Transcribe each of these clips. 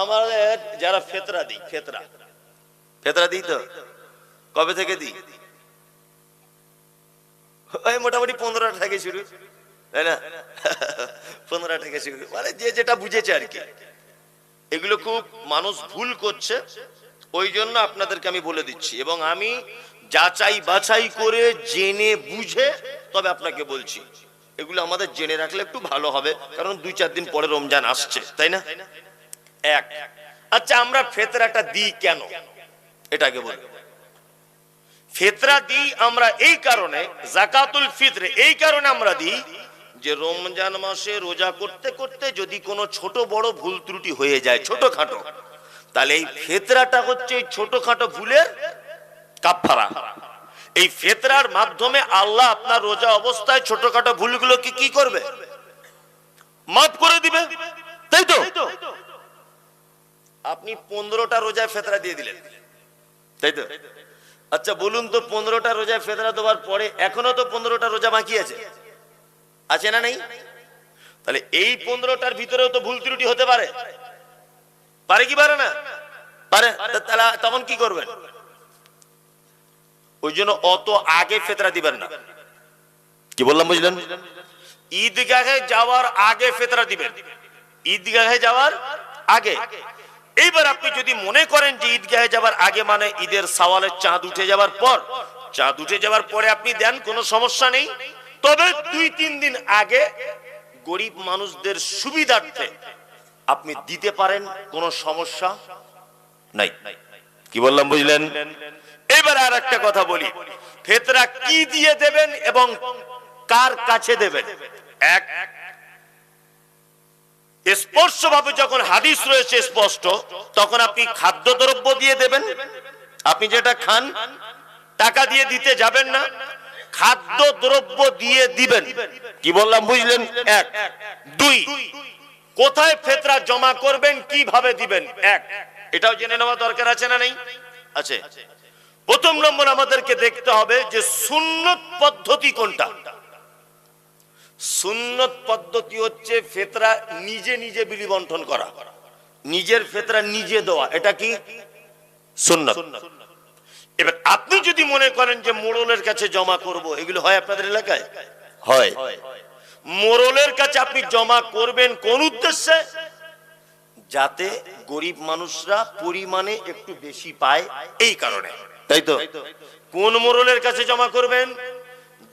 আমাদের যারা ফেতরা দিই, ফেতরা। ফেতরা দিই তো? কবে থেকে দিই? মোটামুটি পনেরো থেকে শুরু, তাই না? পনেরো থেকে শুরু। মানে যে যেটা বুঝেছে আর কি। এগুলো খুব মানুষ ভুল করছে, ওই জন্য আপনাদেরকে আমি বলে দিচ্ছি। এবং আমি যাচাই বাছাই করে জেনে বুঝে তবে আপনাকে বলছি। এগুলো আমাদের জেনে রাখলে একটু ভালো হবে, কারণ দুই চার দিন পরে রমজান আসছে, তাই না? এক। আচ্ছা আমরা ফেতরাটা দিই কেন? এটাকে বলি। ফেতরা দিই আমরা এই কারণে, জাকাতুল ফিতর এই কারণে আমরা দিই যে রমজান মাসে রোজা করতে করতে যদি কোনো ছোট বড় ভুল ত্রুটি হয়ে যায়, ছোটখাটো, তাহলে এই ফেতরাটা হচ্ছে এই ছোটখাটো ভুলের কাফারা এই ফেতরার মাধ্যমে আল্লাহ আপনার রোজা অবস্থায় ছোটখাটো ভুলগুলোকে কি করবে? মাফ করে দিবে। তাই তো? আপনি পনেরোটা রোজায় ফেতরা দিয়ে দিলেন। তাই তো? আচ্ছা বলুন তো পনেরোটা রোজায় ফেতরা দেওয়ার পরে এখনও তো পনেরোটা রোজা বাকি আছে? আছে না নেই? তাহলে এই পনেরোটার ভিতরেও তো ভুল ত্রুটি হতে পারে। পারে কি পারে না? পারে। তাহলে তখন কি করবেন? ওই জন্য অত আগে ফেতরা দিবেন না। কি বললাম, বুঝলেন? ঈদগাহে যাওয়ার আগে ফেতরা দিবেন। ঈদগাহে যাওয়ার আগে। এইবার আপনি যদি মনে করেন যে ঈদগাহে যাওয়ার আগে মানে ঈদের সওয়ালের চাঁদ উঠে যাওয়ার পর, চাঁদ উঠে যাওয়ার পরে আপনি দেন, কোনো সমস্যা নেই। তবে দুই, তিন দিন আগে গরিব মানুষদের সুবিধার্থে আপনি দিতে পারেন, কোনো সমস্যা নাই। কি বললাম, বুঝলেন? এবার আর একটা কথা বলি। ফেতরা কি দিয়ে দেবেন এবং কার কাছে দেবেন? এক স্পষ্ট ভাবে যখন হাদিস রয়েছে স্পষ্ট, তখন আপনি খাদ্যদ্রব্য দিয়ে দেবেন। আপনি যেটা খান, টাকা দিয়ে দিতে যাবেন না। খাদ্য দ্রব্য দিয়ে দিবেন। কি বললাম, বুঝলেন? এক। দুই। কোথায় ফেতরা জমা করবেন, কীভাবে দিবেন? এক। এটাও জেনে নেওয়া দরকার আছে না নেই? আছে। প্রথম নম্বর আমাদেরকে দেখতে হবে যে সুন্নত পদ্ধতি কোনটা? সুন্নত পদ্ধতি হচ্ছে ফেতরা নিজে নিজে বিলি বন্টন করা। নিজের ফেতরা নিজে দেওয়া। এটা কি? সুন্নত। এবার আপনি যদি মনে করেন যে মোড়লের কাছে জমা করব এগুলো হয় আপনাদের এলাকায়? হয়। মোড়লের কাছে আপনি জমা করবেন কোন উদ্দেশ্যে? যাতে গরিব মানুষরা পরিমাণে একটু বেশি পায় এই কারণে। তাই তো? কোন মোড়লের কাছে জমা করবেন?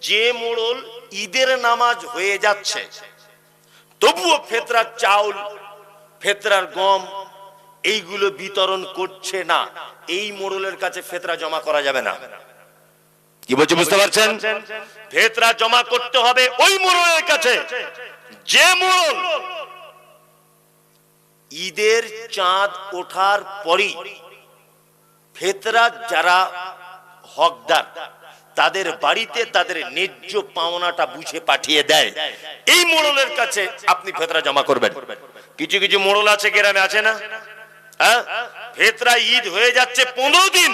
যে মোড়ল ঈদের নামাজ হয়ে যাচ্ছে। তবুও ফেতরার চাউল, ফেতরার গম, এইগুলো বিতরণ করছে না। এই মোড়লের কাছে ফেতরা জমা করা যাবে না। কি বলছি, বুঝতে পারছেন? ফেতরা জমা করতে হবে ওই মোড়লের কাছে। যে মোড়ল ঈদের চাঁদ ওঠার পরই ফেতরা যারা হকদার তাদের বাড়িতে তাদের ন্যায্য পাওনাটা বুঝে পাঠিয়ে দেয়। এই মোড়লের কাছে আপনি ফেতরা জমা করবেন। কিছু কিছু মোড়ল আছে, গ্রামে আছে না? হ্যাঁ? ঈদ হয়ে যাচ্ছে পনেরো দিন।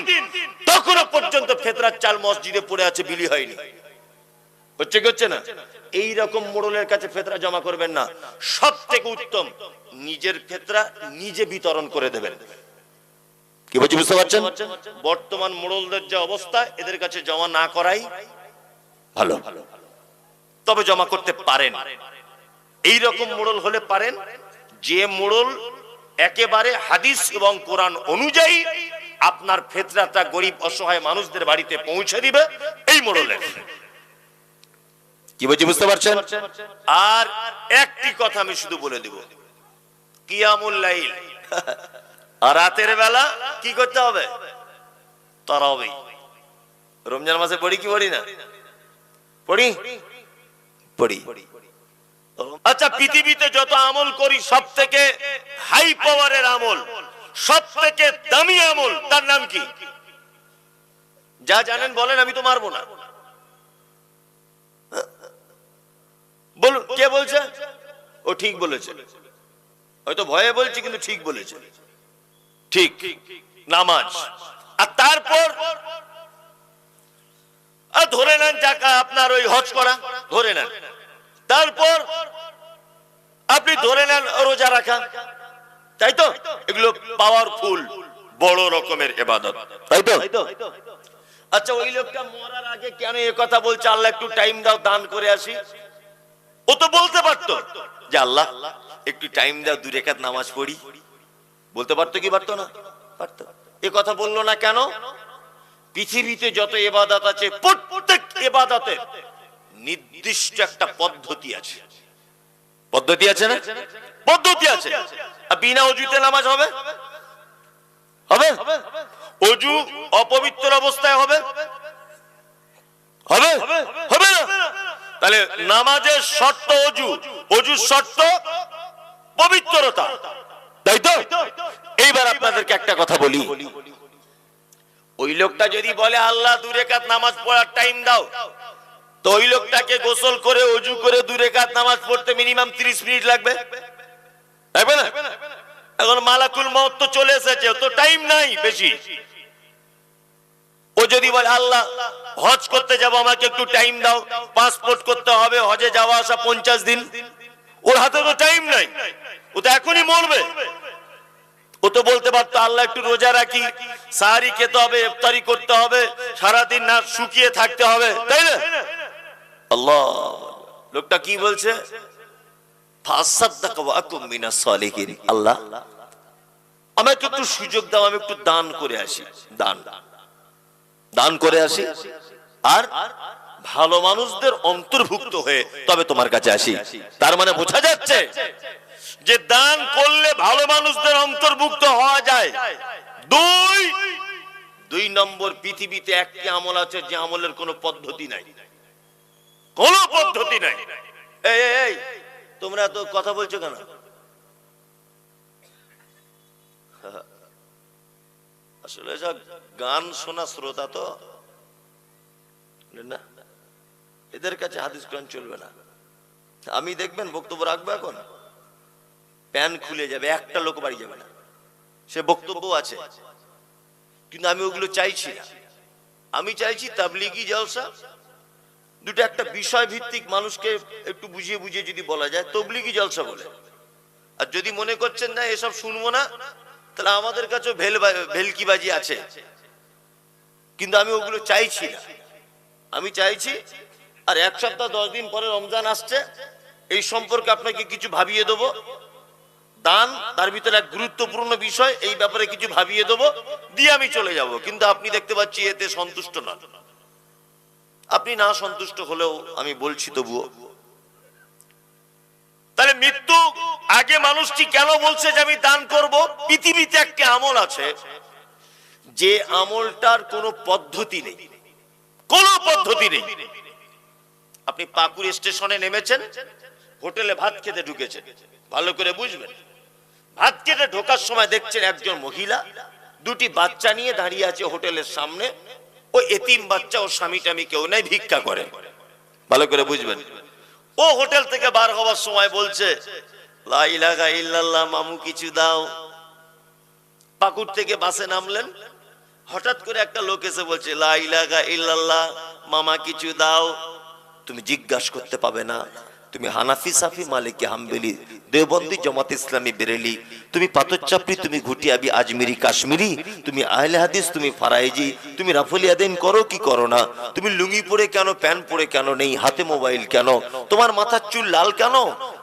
তখনও পর্যন্ত ফেতরার চাল মসজিদে পড়ে আছে, বিলি হয়নি। হচ্ছে কি হচ্ছে না? এই রকম মোড়লের কাছে ফেতরা জমা করবেন না। সব থেকে উত্তম, নিজের ফেতরা নিজে বিতরণ করে দেবেন। কি বলছি বুঝতে পারছেন? বর্তমান মোড়লদের যে অবস্থা এদের কাছে জমা না করাই ভালো। তবে জমা করতে পারেন। এই রকম মোড়ল হলে পারেন যে মোড়ল একেবারে হাদিস এবং কোরআন অনুযায়ী আপনার ফেতরাটা গরিব অসহায় মানুষদের বাড়িতে পৌঁছে দিবে এই মোড়লের। কি বলছি বুঝতে পারছেন? আর একটি কথা আমি শুধু বলে দিব। কিয়ামুল লাইল। আর রাতের বেলা কি করতে হবে? তারাবি। রমজান মাসে পড়ি কি পড়ি না? পড়ি? পড়ি। আচ্ছা পৃথিবীতে যত আমল করি সব থেকে হাই পাওয়ারের আমল সব থেকে দামি আমল, তার নাম কি? যা জানেন বলেন, আমি তো মারবো না। বলুন, কে বলছে? ও ঠিক বলেছে। হয়তো ভয়ে বলছি, কিন্তু ঠিক বলেছে। ঠিক, নামাজ। আর তারপর, আর ধরে নেন টাকা আপনার ওই হজ করা, ধরে নেন। তারপর আপনি ধরে নেন রোজা রাখা। তাই তো? এগুলো পাওয়ারফুল বড় রকমের এবাদত। তাই তো? আচ্ছা ওই লোকটা মরার আগে কেন এ কথা বলছে? আল্লাহ একটু টাইম দাও, দান করে আসি। ও তো বলতে পারতো যে, আল্লাহ, একটু টাইম দাও, দু রেখাত নামাজ পড়ি। বলতে পারতো কি পারতো না? পারতো। এ কথা বলল না কেন? পৃথিবীতে যত এবাদত আছে, প্রত্যেক এবাদতে নির্দিষ্ট একটা পদ্ধতি আছে। পদ্ধতি আছে না? পদ্ধতি আছে। বিনা অজুতে নামাজ হবে? হবে? অজু অপবিত্র অবস্থায় হবে? হবে? হবে না? তাহলে নামাজের শর্ত অজু। অজুর শর্ত পবিত্রতা। তাই তো? এইবার আপনাদেরকে একটা কথা বলি। ওই লোকটা যদি বলে, আল্লাহ দূরে কাত নামাজ পড়ার টাইম দাও। তো ওই লোকটাকে গোসল করে অজু করে দূরে কাত নামাজ পড়তে মিনিমাম 30 মিনিট লাগবে। লাগবে না এখন মালাকুল মত তো চলে এসেছে, তো টাইম নাই বেশি। ও যদি বলে, আল্লাহ, হজ করতে যাব, আমাকে একটু টাইম দাও। পাসপোর্ট করতে হবে, হজে যাওয়া আসা পঞ্চাশ দিন। ওর হাতে তো টাইম নাই। ও তো এখনই মরবে। ও তো বলতে পারতো, আল্লাহ একটু রোজা রাখি, সাহারি খেতে হবে, ইফতারি করতে হবে, সারাদিন না শুকিয়ে থাকতে হবে। তাই না? আল্লাহ, লোকটা কি বলছে? আল্লাহ, আমাকে একটু সুযোগ দাও, আমি একটু দান করে আসি। দান। দান করে আসি। আর? ভালো মানুষদের অন্তর্ভুক্ত হয়ে তবে তোমার কাছে আসি। তার মানে বোঝা যাচ্ছে যে দান করলে ভালো মানুষদের অন্তর্ভুক্ত হওয়া যায়। দুই দুই নম্বর পৃথিবীতে একটি আমল আছে যে আমলের কোনো পদ্ধতি নাই। কোন পদ্ধতি নাই। এই তোমরা তো কথা বলছো কেন? আসলে গান শোনা শ্রোতা তো। না। এদের কাছে হাদিস গান চলবে না। আমি দেখবেন বক্তব্য রাখব এখন? প্যান খুলে যাবে, একটা লোক বাড়ি যাবে না। সে বক্তব্য আছে। কিন্তু আমি ওগুলো চাইছি না। আমি চাইছি তাবলিগি জলসা, দুটো একটা বিষয় ভিত্তিক মানুষকে একটু বুঝিয়ে বুঝিয়ে যদি বলা যায়, তবলিগি জলসা বলে। আর যদি মনে করছেন না, এসব শুনব না, তাহলে আমাদের কাছেও ভেল ভেলকিবাজি আছে। কিন্তু আমি ওগুলো চাইছি না। আমি চাইছি আর এক সপ্তাহ, দশ দিন পরে রমজান আসছে, এই সম্পর্কে আপনাকে কিছু ভাবিয়ে দেবো। দান, তার ভিতরে এক গুরুত্বপূর্ণ বিষয়, এই ব্যাপারে কিছু ভাবিয়ে দেবো, দিয়ে আমি চলে যাব। কিন্তু আপনি দেখতে পাচ্ছি এতে সন্তুষ্ট নন। আপনি না সন্তুষ্ট হলেও আমি বলছি তবুও। তাহলে মৃত্যু, আগে মানুষটি কেন বলছে যে আমি দান করব? পৃথিবীতে একটি আমল আছে, যে আমলটার কোনো পদ্ধতি নেই। কোনো পদ্ধতি নেই। আপনি পাকুড় স্টেশনে নেমেছেন, হোটেলে ভাত খেতে ঢুকেছেন। ভালো করে বুঝবেন। ভাত খেতে ঢোকার সময় দেখছেন একজন মহিলা, দুটি বাচ্চা নিয়ে দাঁড়িয়ে আছে হোটেলের সামনে। ও এতিম বাচ্চা ও স্বামী টামি কেউ নাই, ভিক্ষা করে। ভালো করে বুঝবেন। ও হোটেল থেকে বার হওয়ার সময় বলছে মামু কিছু দাও। পাকুর থেকে বাসে নামলেন। হঠাৎ করে একটা লোক এসে বলছে, লা ইলাহা ইল্লাল্লাহ, মামা কিছু দাও। তুমি জিজ্ঞাসা করতে পাবে না। তুমি হানাফি, সাফি, মালিকি, হাম্বেলি, দেওবন্দি, জামাত ইসলামী, বেরেলি, তুমি পাতরচাপড়ি তুমি ঘুটিয়াবি, আজমিরি, কাশ্মীরি, তুমি আহলে হাদিস, তুমি ফারাইজি, তুমি রাফলি আদিন করো কি করো না? তুমি লুঙ্গি পরে কেন, প্যান্ট পরে কেন নেই? হাতে মোবাইল কেন? তোমার মাথার চুল লাল কেন?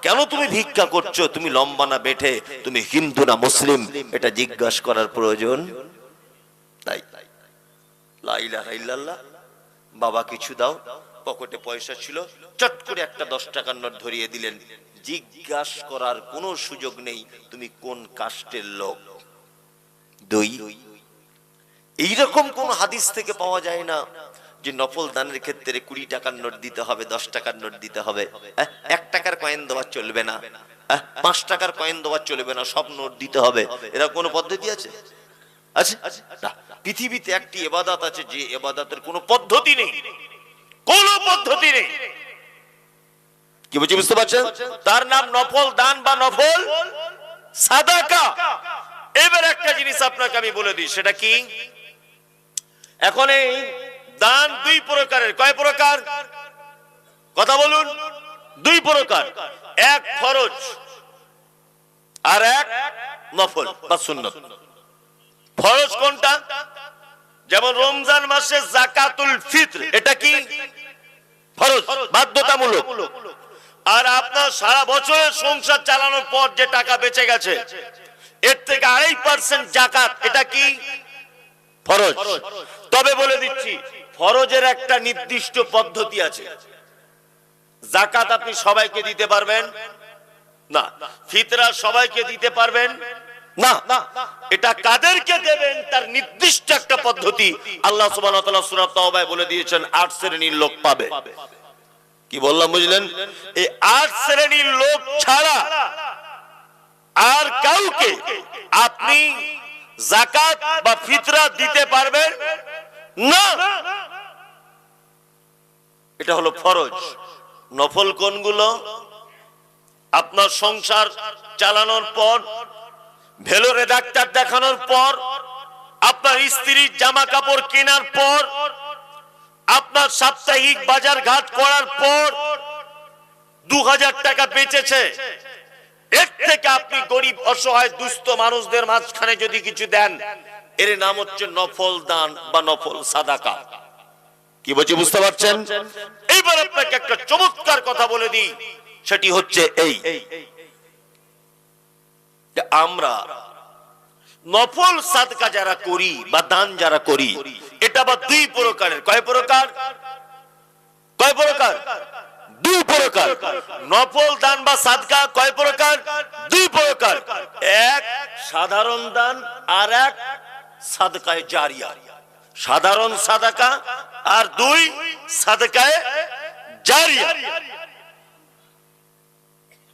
কেন তুমি ভিক্ষা করছ? তুমি লম্বা না বেঠে? তুমি হিন্দু না মুসলিম? এটা জিজ্ঞাসা করার প্রয়োজন? তাই। লা ইলাহা ইল্লাল্লাহ। বাবা কিছু দাও। পকেটে পয়সা ছিল চট করে একটা দশ টাকার নোট ধরিয়ে দিলেন। জিজ্ঞাস করার কোনো সুযোগ নেই তুমি কোন কাস্টের লোক? দুই এইরকম কোন হাদিস থেকে পাওয়া যায় না যে নফল দানের ক্ষেত্রে কুড়ি টাকার নোট দিতে হবে দশ টাকার নোট দিতে হবে। এক টাকার কয়েন দেওয়া চলবে না। পাঁচ টাকার কয়েন দেওয়া চলবে না সব নোট দিতে হবে। এরা কোনো পদ্ধতি আছে? না, পৃথিবীতে একটি এবাদাত আছে যে এবাদাতের কোনো পদ্ধতি নেই। কোনো পদ্ধতি নেই। কি বলছি বুঝতে পারছেন? তার নাম নফল দান বা নফল সাদাকা। এবার একটা জিনিস আপনাকে আমি বলে দিই সেটা কি? এখন এই দান দুই প্রকারের। কয় প্রকার? কথা বলুন। দুই প্রকার। এক ফরজ আর এক নফল বা সুন্নত। ফরজ কোনটা? যেমন রমজান মাসে জাকাতুল ফিত্র এটা কি? বাধ্যতামূলক। আর আপনার সারা বছরের সংসার চালানোর পর যে টাকা বেঁচে গেছে, এর থেকে আড়াই পার্সেন্ট জাকাত, এটা কি? ফরজ। তবে বলে দিচ্ছি, ফরজের একটা নির্দিষ্ট পদ্ধতি আছে। জাকাত আপনি সবাইকে দিতে পারবেন? না। ফিতরা সবাইকে দিতে পারবেন? না। এটা কাদেরকে দেবেন? তার নির্দিষ্ট একটা পদ্ধতি। আল্লাহ সুবহানাহু ওয়া তাআলা সূরা তাওবায় বলে দিয়েছেন, আট শ্রেণির লোক পাবে। কি বললাম বুঝলেন? এই আট শ্রেণির লোক ছাড়া আর কাউকে আপনি জাকাত বা ফিতরা দিতে পারবেন না। এটা হলো ফরজ। নফল কোনগুলো? আপনার সংসার চালানোর পর, ভেলোরে ডাক্তার দেখানোর পর, আপনার স্ত্রীর জামা কাপড় কেনার পর আপনার সাপ্তাহিক বাজার ঘাট করার পর দু হাজার টাকা বেঁচেছে। এর থেকে আপনি গরিব, অসহায়, দুস্থ মানুষদের মাঝখানে যদি কিছু দেন, এর নাম হচ্ছে নফল দান বা নফল সাদাকা। কি বলছি, বুঝতে পারছেন? এইবার আপনাকে একটা চমৎকার কথা বলে দিই, সেটি হচ্ছে এই। আমরা নফল সাদকা যারা করি বা দান যারা করি, এটা বা দুই প্রকারের। কয় প্রকার? কয় প্রকার? দুই প্রকার। নফল দান বা সাদকা কয় প্রকার? দুই প্রকার। এক সাধারণ দান আর এক সাদকায় জারিয়া। সাধারণ সাদাকা আর দুই সাদকায় জারিয়া।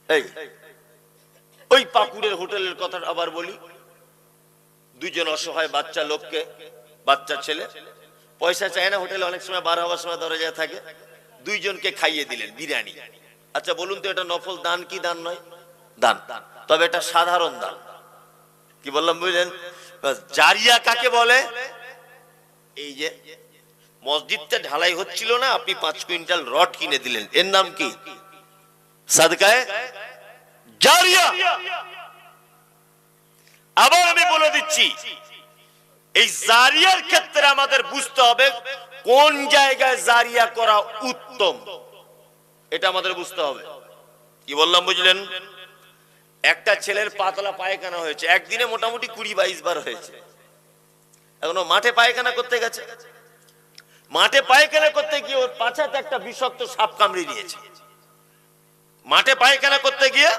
এই, ওই পাকুড়ের হোটেলের কথা আবার বলি। দুজন অসহায় বাচ্চা লোককে, বাচ্চা ছেলে। পয়সা চায় না, হোটেলে অনেক সময় বার হওয়ার সময় দরজায় থাকে। দুইজনকে খাইয়ে দিলেন, বিরিয়ানি। আচ্ছা বলুন তো, এটা নফল দান কি দান নয়? দান। তবে এটা সাধারণ দান। কি বললাম বুঝলেন? জারিয়া কাকে বলে? এই যে, মসজিদটা ঢালাই হচ্ছিল না, আপনি পাঁচ কুইন্টাল রড কিনে দিলেন। এর নাম কি? সাদকায়? জারিয়া! আবার আমি বলে দিচ্ছি, এই জারিয়ার ক্ষেত্রে আমাদের বুঝতে হবে কোন জায়গায় জারিয়া করা উত্তম। এটা আমাদের বুঝতে হবে। কি বললাম, বুঝলেন? একটা ছেলের পাতলা পায়খানা হয়েছে। একদিনে মোটামুটি কুড়ি বাইশ বার হয়েছে। এখনও মাঠে পায়খানা করতে গেছে। মাঠে পায়খানা করতে গিয়ে ওর পাছাতে একটা বিষাক্ত সাপ কামড়ে দিয়েছে। মাঠে পায়খানা করতে গিয়ে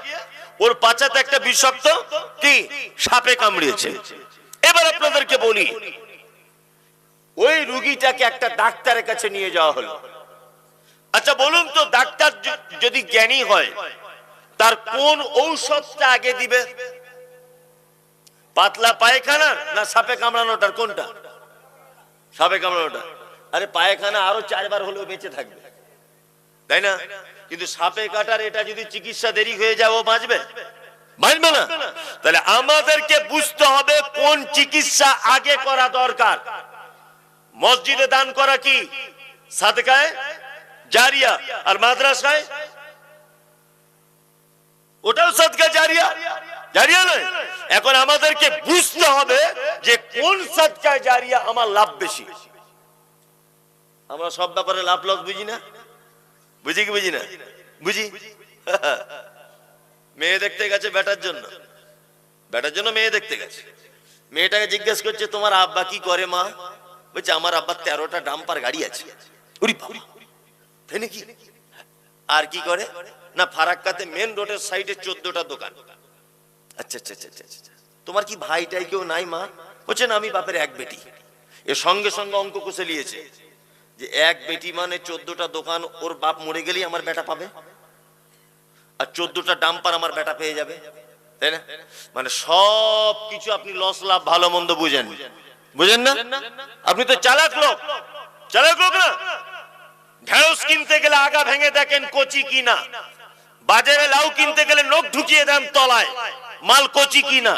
ওর পাছাতে একটা বিষাক্ত কি? সাপে কামড়িয়েছে। এবার আপনাদেরকে বলি, ওই রুগীটাকে একটা ডাক্তারের কাছে নিয়ে যাওয়া হলো। আচ্ছা বলুন তো, ডাক্তার যদি জ্ঞানী হয়, তার কোন ঔষধটা আগে দিবে? পাতলা পায়খানা না সাপে কামড়ানোটার কোনটা? সাপে কামড়ানোটা। আরে, পায়খানা আরও চারবার হলেও বেঁচে থাকবে। তাই না? কিন্তু সাপে কাটার এটা যদি চিকিৎসা দেরি হয়ে যায়, ও বাঁচবে। বাঁচবে না? তাহলে আমাদেরকে বুঝতে হবে কোন চিকিৎসা আগে করা দরকার। মসজিদে দান করা কি? জারিয়া? আর মাদ্রাসায়? ওটাও জারিয়া? জারিয়া নয়। এখন আমাদেরকে বুঝতে হবে যে কোন সাদকায় জারিয়া আমার লাভ বেশি। আমরা সব ব্যাপারে লাভ লস বুঝি না? বুঝি কি বুঝি না? বুঝি? মেয়ে দেখতে গেছে বেটার জন্য। বেটার জন্য মেয়ে দেখতে গেছে। মেয়েটাকে জিজ্ঞেস করছে, তোমার আব্বা কি করে মা? বলছে, আমার আব্বার তেরোটা ডাম্পার গাড়ি আছে? আর কি করে? না, ফারাক্কাতে মেন রোডের সাইডে চোদ্দটা দোকান। আচ্ছা আচ্ছা আচ্ছা আচ্ছা আচ্ছা। তোমার কি ভাইটাই কেউ নাই মা? বলছে, না, আমি বাপের এক বেটি। এর সঙ্গে সঙ্গে অঙ্ক কষে নিয়েছে। যে এক বেটি মানে চোদ্দটা দোকান, ওর বাপ মরে গেলেই আমার বেটা পাবে। আর চোদ্দটা ডাম্পার আমার বেটা পেয়ে যাবে। তাই না? মানে সব কিছু আপনি লস লাভ, ভালো, মন্দ বুঝেন। বুঝেন না? আপনি তো চালাক লোক। চালাক লোক না? ঢেঁড়স কিনতে গেলে আগা ভেঙে দেখেন কচি কিনা। বাজারে লাউ কিনতে গেলে নখ ঢুকিয়ে দেন তলায়। মাল কচি কিনা।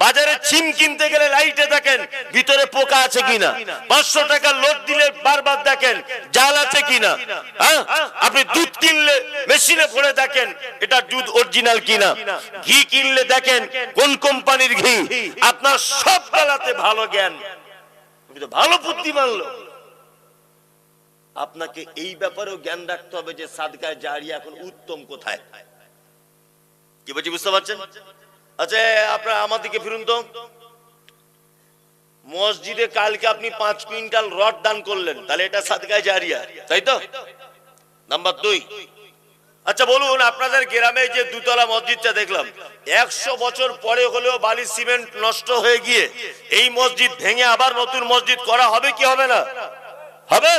বাজারে সিম কিনতে গেলে লাইটে দেখেন ভিতরে পোকা আছে কিনা? পাঁচশো টাকা লোড দিলে বারবার দেখেন জাল আছে কিনা? হ্যাঁ? আপনি দুধ কিনলে মেশিনে ভরে দেখেন এটা দুধ অরিজিনাল কিনা? ঘি কিনলে দেখেন কোন কোম্পানির ঘি? আপনার সব বেলাতে ভালো জ্ঞান। ভালো বুদ্ধিমান লোক। আপনাকে এই ব্যাপারেও জ্ঞান রাখতে হবে যে সাদকায় জারিয়া এখন উত্তম কোথায়? কি বলছি, বুঝতে পারছেন? আচ্ছা আপনার আমার দিকে ফিরুন তো। মসজিদে কালকে আপনি পাঁচ কুইন্টাল রড দান করলেন, তাহলে এটা সাদকায় জারিয়া, তাই তো? নাম্বার দুই। আচ্ছা বলুন, আপনাদের গ্রামে যে দুতলা মসজিদটা দেখলাম, একশো বছর পরে হলেও বালি সিমেন্ট নষ্ট হয়ে গিয়ে এই মসজিদ ভেঙে আবার নতুন মসজিদ করা হবে কি হবে না? হবে?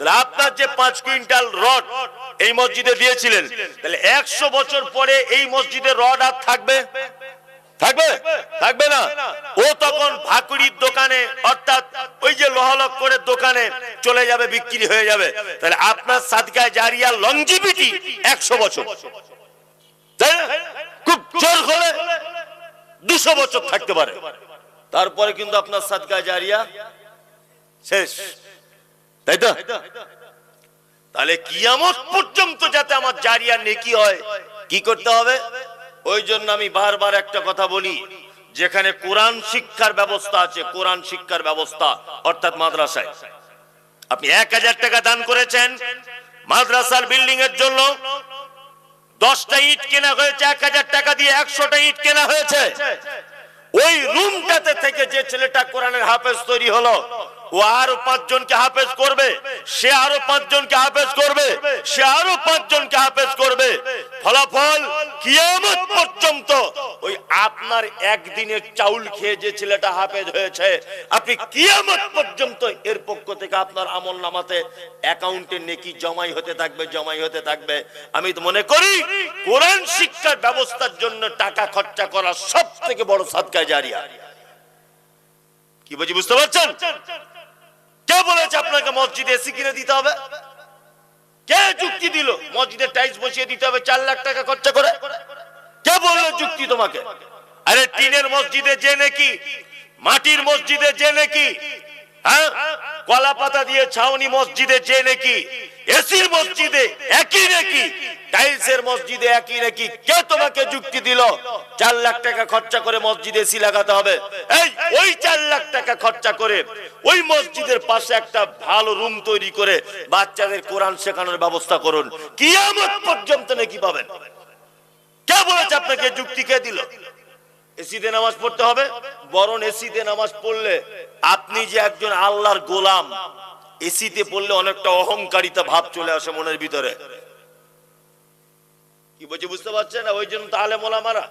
তাহলে আপনার যে পাঁচ কুইন্টাল রড এই মসজিদে দিয়েছিলেন, তাহলে একশো বছর পরে এই মসজিদে রড আর থাকবে? থাকবে? থাকবে না। ও তখন ভাকুড়ির দোকানে, অর্থাৎ ওই যে লোহালক করে দোকানে চলে যাবে, বিক্রি হয়ে যাবে। তাহলে আপনার সাদকায় জারিয়া লংজিভিটি একশো বছর। তাই? খুব জোর হলে দুশো বছর থাকতে পারে। তারপরে কিন্তু আপনার সাদকায় জারিয়া শেষ। তাই তো? তাহলে কিয়ামত পর্যন্ত যাতে আমার জারিয়া নেকি হয়, কি করতে হবে? ওই জন্য আমি বারবার একটা কথা বলি, যেখানে কোরআন শিক্ষার ব্যবস্থা আছে, কোরআন শিক্ষার ব্যবস্থা, অর্থাৎ মাদ্রাসায়। আপনি এক হাজার টাকা দান করেছেন, মাদ্রাসার বিল্ডিং এর জন্য দশটা ইট কেনা হয়েছে, এক হাজার টাকা দিয়ে একশোটা ইট কেনা হয়েছে। ওই রুমটাতে থেকে যে ছেলেটা কোরআনের হাফেজ তৈরি হলো ও আরও পাঁচজনকে হাফেজ করবে, সে আরও পাঁচজনকে হাফেজ করবে, সে আরও পাঁচজনকে হাফেজ করবে। ফলাফল কিয়ামত পর্যন্ত ওই আপনার একদিনের চাউল খেয়ে যে ছেলেটা হাফেজ হয়েছে, আপনি কিয়ামত পর্যন্ত এর পক্ষ থেকে আপনার আমল নামাতে অ্যাকাউন্টে নেকি জমাই হতে থাকবে, জমাই হতে থাকবে। আমি তো মনে করি, কোরআন শিক্ষার ব্যবস্থার জন্য টাকা খরচা করা সব থেকে বড় সাদকা জারিয়া। কি বলছি বুঝতে পারছেন? কে বলেছে আপনাকে মসজিদে এসি কিনে দিতে হবে? কে চুক্তি দিল? মসজিদে টাইলস বসিয়ে দিতে হবে চার লাখ টাকা খরচা করে? কে বলল চুক্তি তোমাকে? আরে টিনের মসজিদে যে নাকি, মাটির মসজিদে যে নাকি হ্যাঁ? কলা পাতা দিয়ে ছাউনি মসজিদে যে নাকি, এসির মসজিদে একই নাকি, টাইলসের মসজিদে একই নাকি, কে তোমাকে যুক্তি দিল? চার লাখ টাকা খরচা করে মসজিদে এসি লাগাতে হবে। এই, ওই চার লাখ টাকা খরচা করে ওই মসজিদের পাশে একটা ভালো রুম তৈরি করে বাচ্চাদের কোরআন শেখানোর ব্যবস্থা করুন। কিয়ামত পর্যন্ত নাকি পাবেন। কে বলেছে আপনাকে যুক্তি কে দিল? এসিতে নামাজ পড়তে হবে? বরং এসিতে নামাজ পড়লে আপনি যে একজন আল্লাহর গোলাম, এসিতে পড়লে অনেকটা অহংকারিতা ভাব চলে আসে মনের ভিতরে। কি বলছে, বুঝতে পারছেন? ওই জন্য তাহলে মোলা মারা